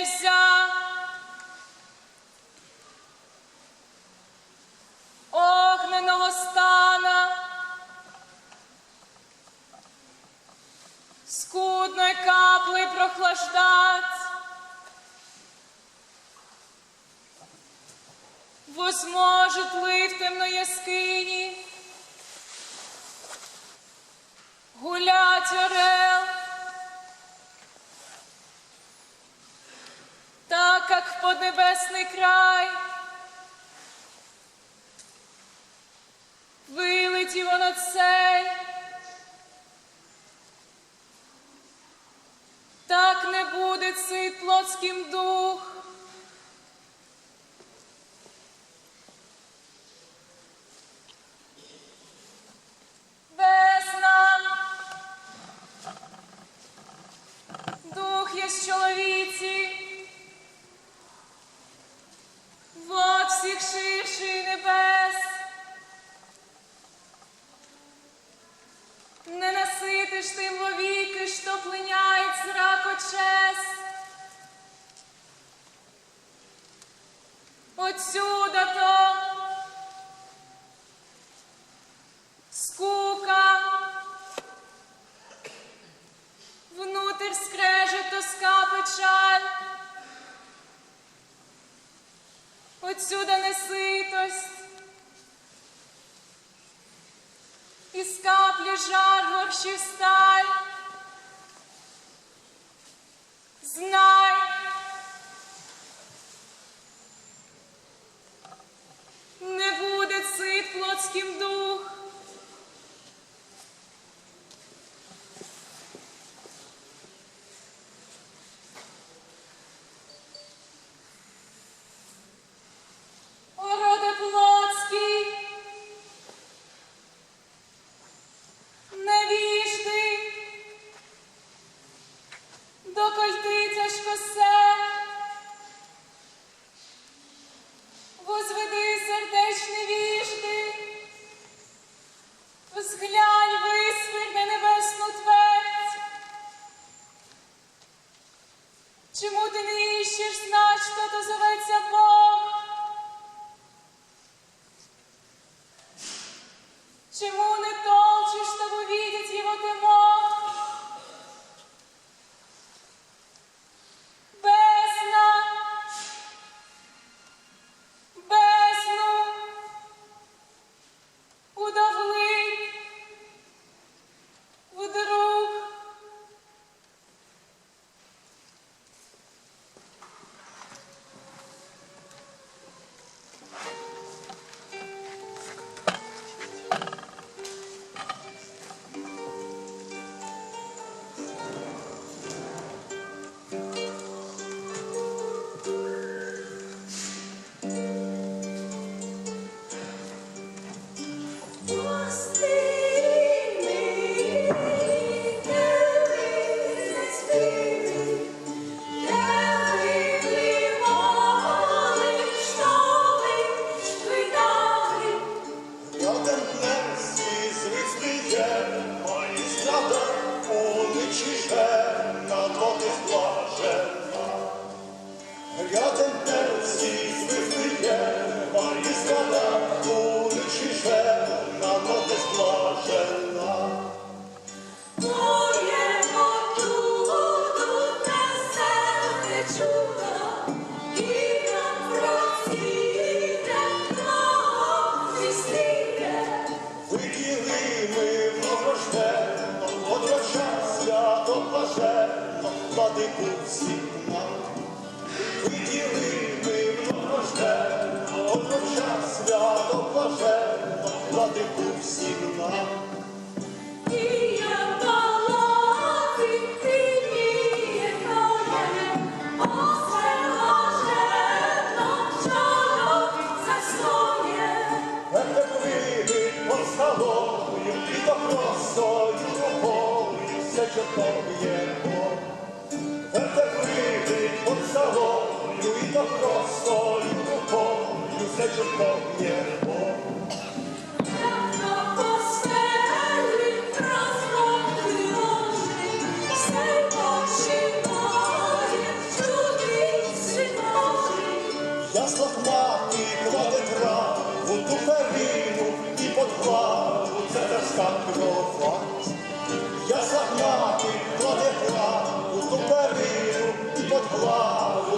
Єся. Огненого стана, скудної капли прохлаждать, Возможет ли в темної скині. ситцит плотским дух. тоска печаль, отсюда неситость, і скаплі жар горщі сталь. Знай, не буде цих плотським дух. доколь ти тяжко се.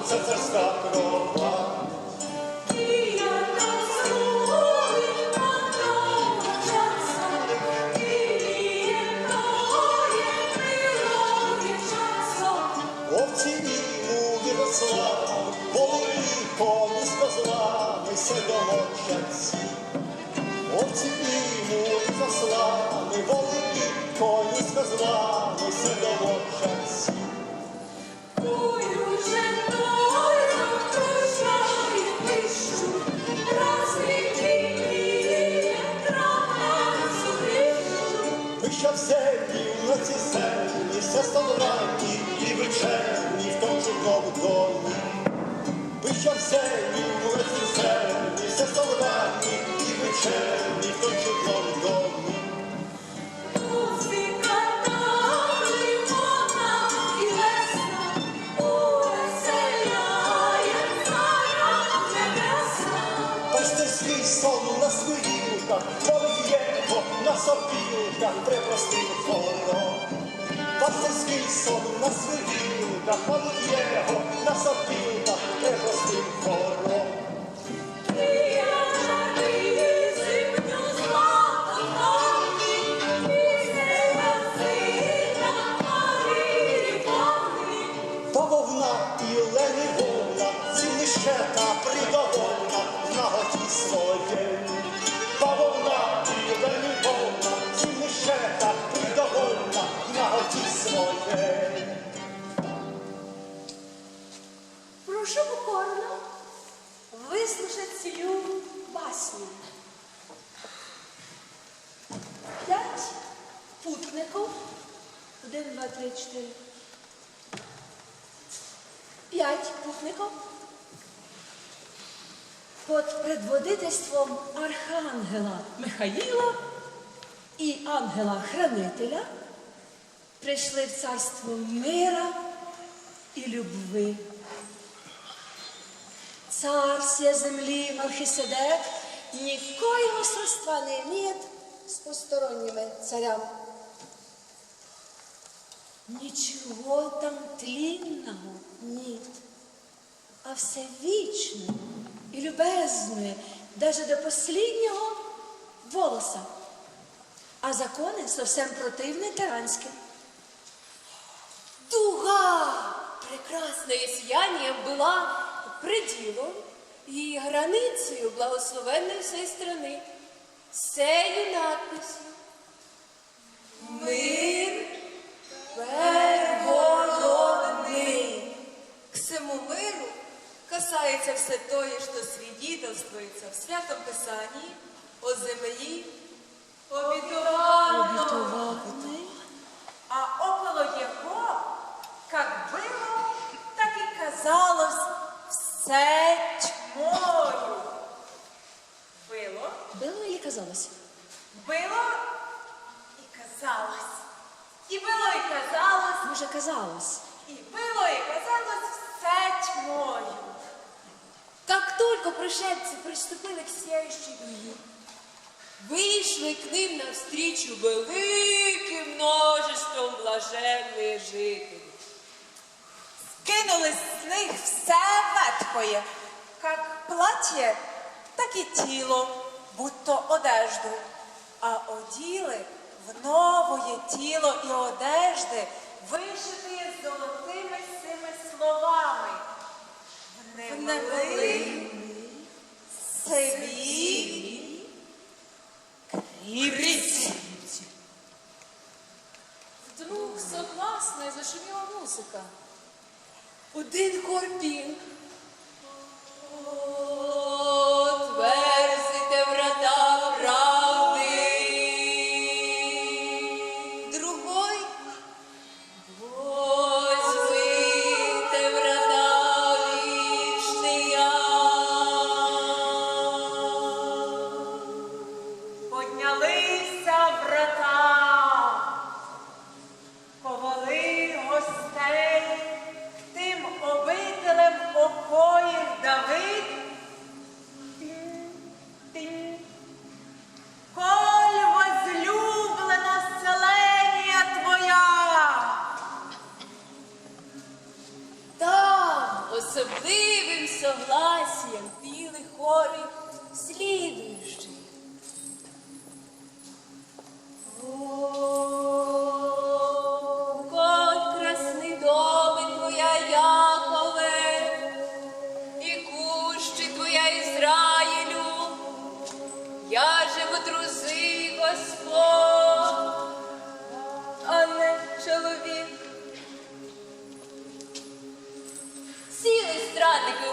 srdce staklo. Грішу. Пища в землі, на ці все столранні і вечерні в тому чудному домі. Пища в землі, на ці землі, все столранні і вечерні в тому чудному домі. Музика далі вона і весна, увеселяє царя небесна. Пастирський сон на свирілках, сопілках, препростив хором. Пастирський сон на свирілках, полить єго на сопілках, препростив хором. Ангела-хранителя прийшли в царство мира і любви. Царь всей земли Мелхиседек никоего сродства не имеет с посторонними царями. Ничего там тлинного нет, а все вечное и любезное, даже до последнего волоса А законы совсем противны тиранским. Дуга прекрасное сиянием была пределом и границею благословенной всей страны. Сею надписью Мир первородный. К всему миру касается все тое, что свидетельствуется в Святом Писании о землі обетованной, а около его, как было, так и казалось, все тьмою. Было, Было или казалось? было и казалось. И было и казалось, Може, казалось. и было и казалось все тьмою. Как только пришельцы приступили к сияющей дуге, вышли к ним навстречу великим множеством блаженных жителей. Кинули з них все ветхоє, як плаття, так і тіло, будто одежду, а оділи в новоє тіло і одежди, вишиті золотими цими словами. Внемли собі кріпці. Вдруг согласна і зашуміла музика. Один корпін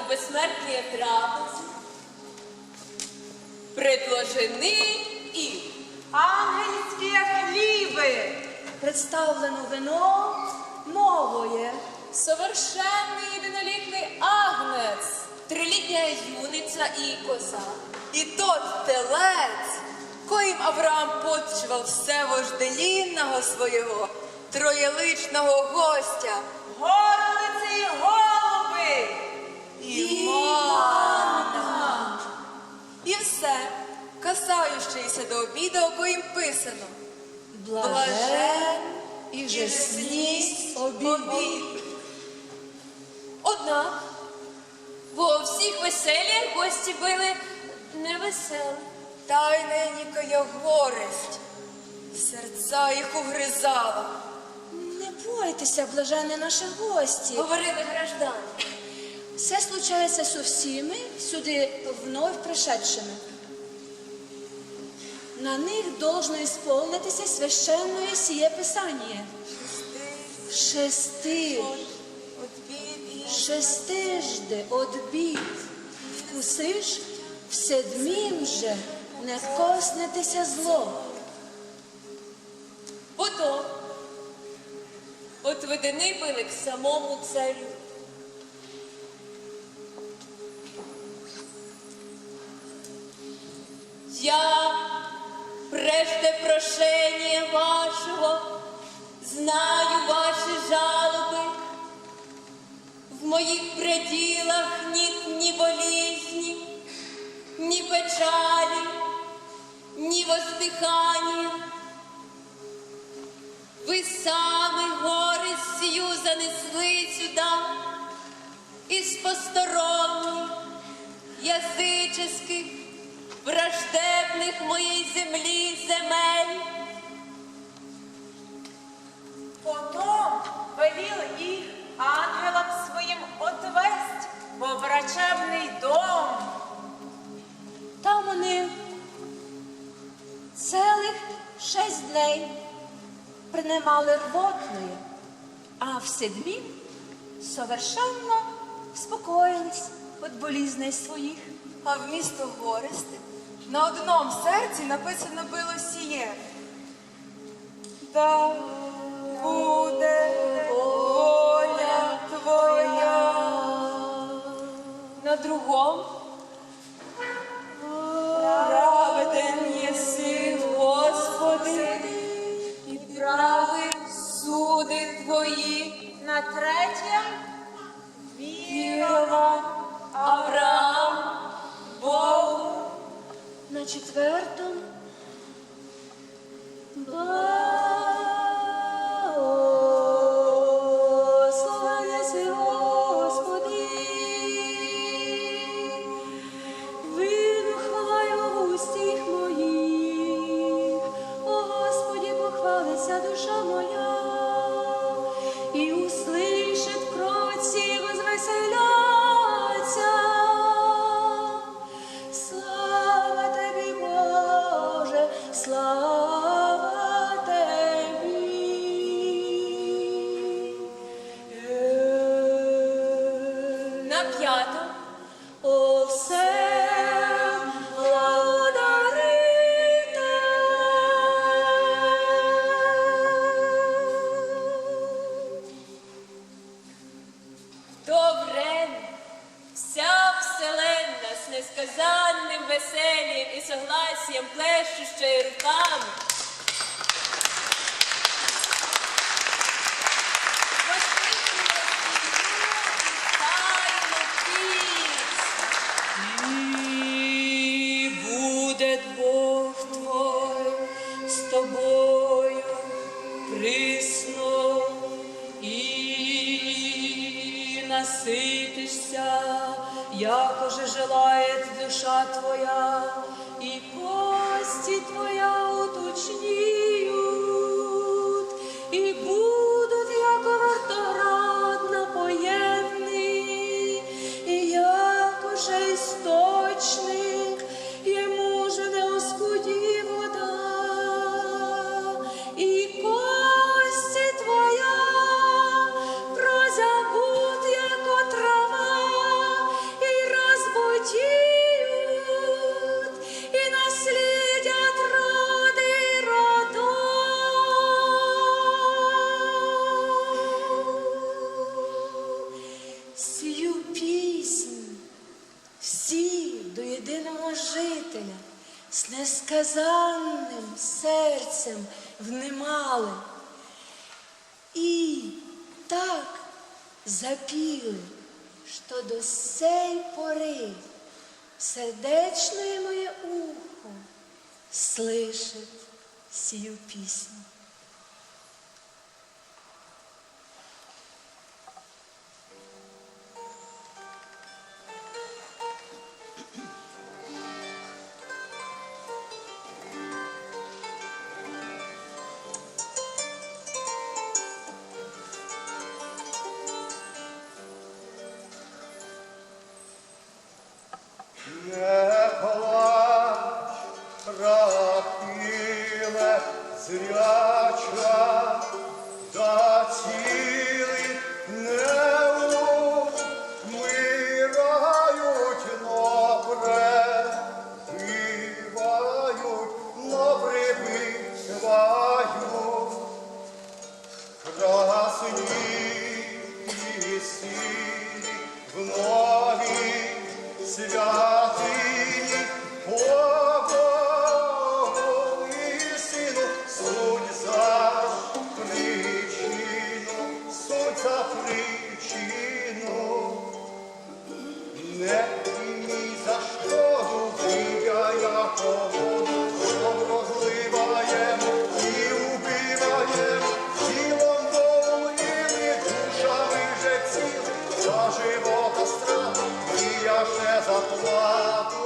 безсмертні трапезі, предложені і Ангельські хліби, Представлено вино новое. совершенний єдинолітний агнець, трилітня юниця і коза. І тот телець, коїм Авраам почував все вожделінного свого, троєличного гостя, горлиці й голуби. І манна. І все, касаючися до обіду, о коїм писано. Блажен і же сність обід. Однак, бо у всіх веселі гості били невеселі. Та й ненікая горесть, серця їх угризала. Не бойтеся, блажені наші гості. Говорили граждани. Все случается со всеми сюда вновь пришедшими. На них должно исполниться священное сие Писание. Шести, шестижди одбід вкусиш, в седмім же не коснетеся зло. Потом отведений були к самому царю. Я, прежде прошения вашего, знаю ваши жалобы. В моих пределах нет ни болезни, ни печали, ни воздыхания. Ви сами гори сію занесли сюда із посторонніх, язических, враждебних моїй землі земель. Потом велів їх ангелам своїм отвесть во врачебний дом. Там вони цілих шість дней принимали рвотные, а в седьмі совершенно спокоїлись від болізней своїх. А вмісто горести на одному серці написано було сіє. Да буде воля твоя. На другому Праведен єси, Господи, і правий суди твої На третім вірував Авраам Богу. На четвертом Благословляйся, несказанним весельем і согласієм плещущою руками. запіли, що до сей пори сердечное моє ухо слышит сию пісню. tua